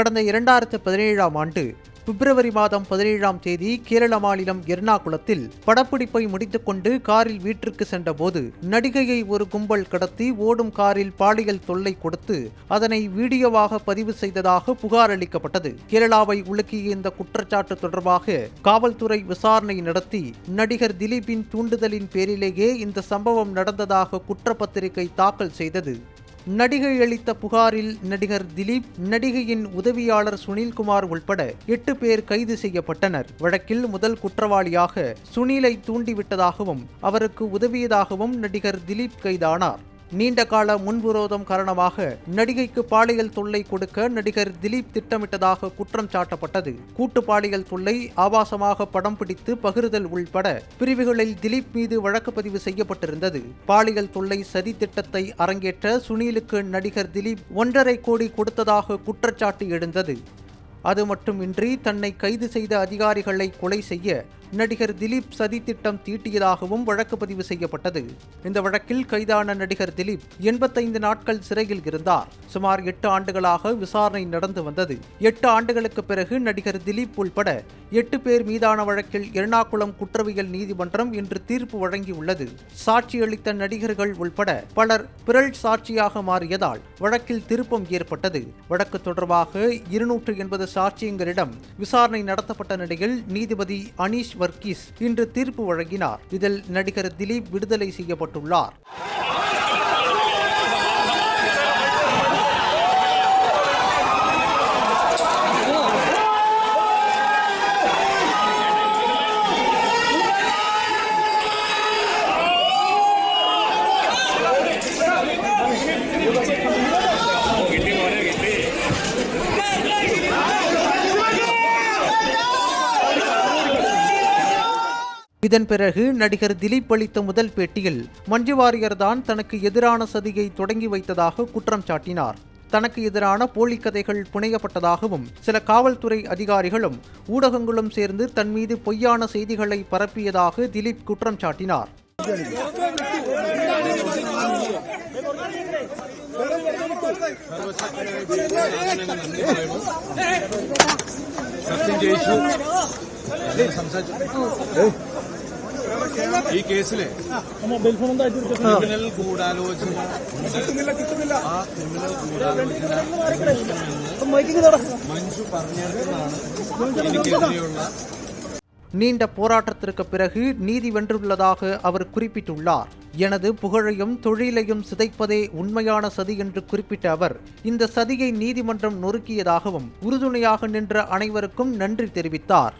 கடந்த இரண்டாயிரத்து பதினேழாம் ஆண்டு பிப்ரவரி மாதம் பதினேழாம் தேதி கேரள மாநிலம் எர்ணாகுளத்தில் படப்பிடிப்பை முடித்துக்கொண்டு காரில் வீட்டிற்கு சென்றபோது நடிகையை ஒரு கும்பல் கடத்தி ஓடும் காரில் பாலியல் தொல்லை கொடுத்து அதனை வீடியோவாக பதிவு செய்ததாக புகார் அளிக்கப்பட்டது. கேரளாவை உலுக்கிய இந்த குற்றச்சாட்டு தொடர்பாக காவல்துறை விசாரணை நடத்தி நடிகர் திலீப்பின் தூண்டுதலின் பேரிலேயே இந்த சம்பவம் நடந்ததாக குற்றப்பத்திரிகை தாக்கல் செய்தது. நடிகை அளித்த புகாரில் நடிகர் திலீப் நடிகையின் உதவியாளர் சுனில்குமார் உள்பட எட்டு பேர் கைது செய்யப்பட்டனர். வழக்கில் முதல் குற்றவாளியாக சுனிலை தூண்டிவிட்டதாகவும் அவருக்கு உதவியதாகவும் நடிகர் திலீப் கைதானார். நீண்டகால முன்விரோதம் காரணமாக நடிகைக்கு பாலியல் தொல்லை கொடுக்க நடிகர் திலீப் திட்டமிட்டதாக குற்றம் சாட்டப்பட்டது. கூட்டு பாலியல் தொல்லை ஆபாசமாக படம் பிடித்து பகிர்தல் உள்பட பிரிவுகளில் திலீப் மீது வழக்கு பதிவு செய்யப்பட்டிருந்தது. பாலியல் தொல்லை சதி திட்டத்தை அரங்கேற்ற சுனிலுக்கு நடிகர் திலீப் ஒன்றரை கோடி கொடுத்ததாக குற்றச்சாட்டு எழுந்தது. அது மட்டுமின்றி தன்னை கைது செய்த அதிகாரிகளை கொலை செய்ய நடிகர் திலீப் சதி திட்டம் தீட்டியதாகவும் வழக்கு பதிவு செய்யப்பட்டது. இந்த வழக்கில் கைதான நடிகர் திலீப் எண்பத்தைந்து நாட்கள் சிறையில் இருந்தார். சுமார் எட்டு ஆண்டுகளாக விசாரணை நடந்து வந்தது. எட்டு ஆண்டுகளுக்கு பிறகு நடிகர் திலீப் உள்பட எட்டு பேர் மீதான வழக்கில் எர்ணாகுளம் குற்றவியல் நீதிமன்றம் இன்று தீர்ப்பு வழங்கியுள்ளது. சாட்சியளித்த நடிகர்கள் உள்பட பலர் பிறல் சாட்சியாக மாறியதால் வழக்கில் திருப்பம் ஏற்பட்டது. வழக்கு தொடர்பாக இருநூற்று எண்பது சாட்சியங்களிடம் விசாரணை நடத்தப்பட்ட நிலையில் நீதிபதி அனீஷ் வர்கீஸ் இன்று தீர்ப்பு வழங்கினார். இதில் நடிகர் திலீப் விடுதலை செய்யப்பட்டுள்ளார். இதன் பிறகு நடிகர் திலீப் அளித்த முதல் பேட்டியில் மஞ்சு வாரியர் தான் தனக்கு எதிரான சதியை தொடங்கி வைத்ததாக குற்றம் சாட்டினார். தனக்கு எதிரான போலி கதைகள் புனையப்பட்டதாகவும் சில காவல்துறை அதிகாரிகளும் ஊடகங்களும் சேர்ந்து தன் மீது பொய்யான செய்திகளை பரப்பியதாக திலீப் குற்றம் சாட்டினார். சத்தியம் ഈ കേസിലെ ക്രിമിനൽ ഗൂഢാലോചന ആ ക്രിമിനൽ ഗൂഢാലോചന മഞ്ജു പറഞ്ഞതെന്നാണ് എനിക്കെതിരെയുള്ള நீண்ட போராட்டத்திற்கு பிறகு நீதி வென்றுள்ளதாக அவர் குறிப்பிட்டுள்ளார் எனது புகழையும் தொழிலையும் சிதைப்பதே உண்மையான சதி என்று குறிப்பிட்ட அவர் இந்த சதியை நீதிமன்றம் நொறுக்கியதாகவும் உறுதுணையாக நின்ற அனைவருக்கும் நன்றி தெரிவித்தார்